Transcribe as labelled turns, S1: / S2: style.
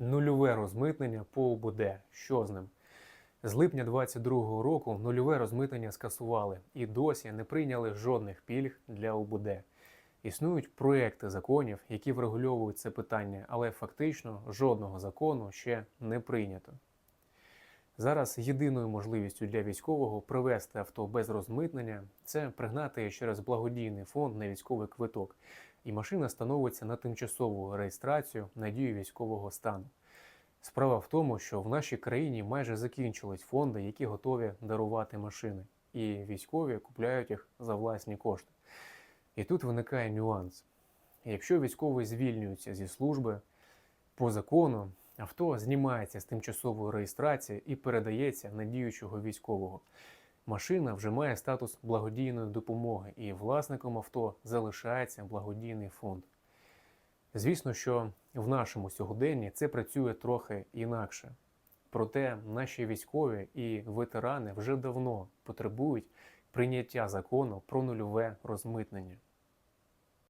S1: Нульове розмитнення по УБД. Що з ним? З липня 2022 року нульове розмитнення скасували і досі не прийняли жодних пільг для УБД. Існують проекти законів, які врегульовують це питання, але фактично жодного закону ще не прийнято. Зараз єдиною можливістю для військового привезти авто без розмитнення це пригнати через благодійний фонд на військовий квиток, і машина становиться на тимчасову реєстрацію на дію військового стану. Справа в тому, що в нашій країні майже закінчились фонди, які готові дарувати машини, і військові купляють їх за власні кошти. І тут виникає нюанс. Якщо військовий звільнюється зі служби, по закону авто знімається з тимчасової реєстрації і передається на діючого військового. Машина вже має статус благодійної допомоги, і власником авто залишається благодійний фонд. Звісно, що в нашому сьогоденні це працює трохи інакше. Проте наші військові і ветерани вже давно потребують прийняття закону про нульове розмитнення.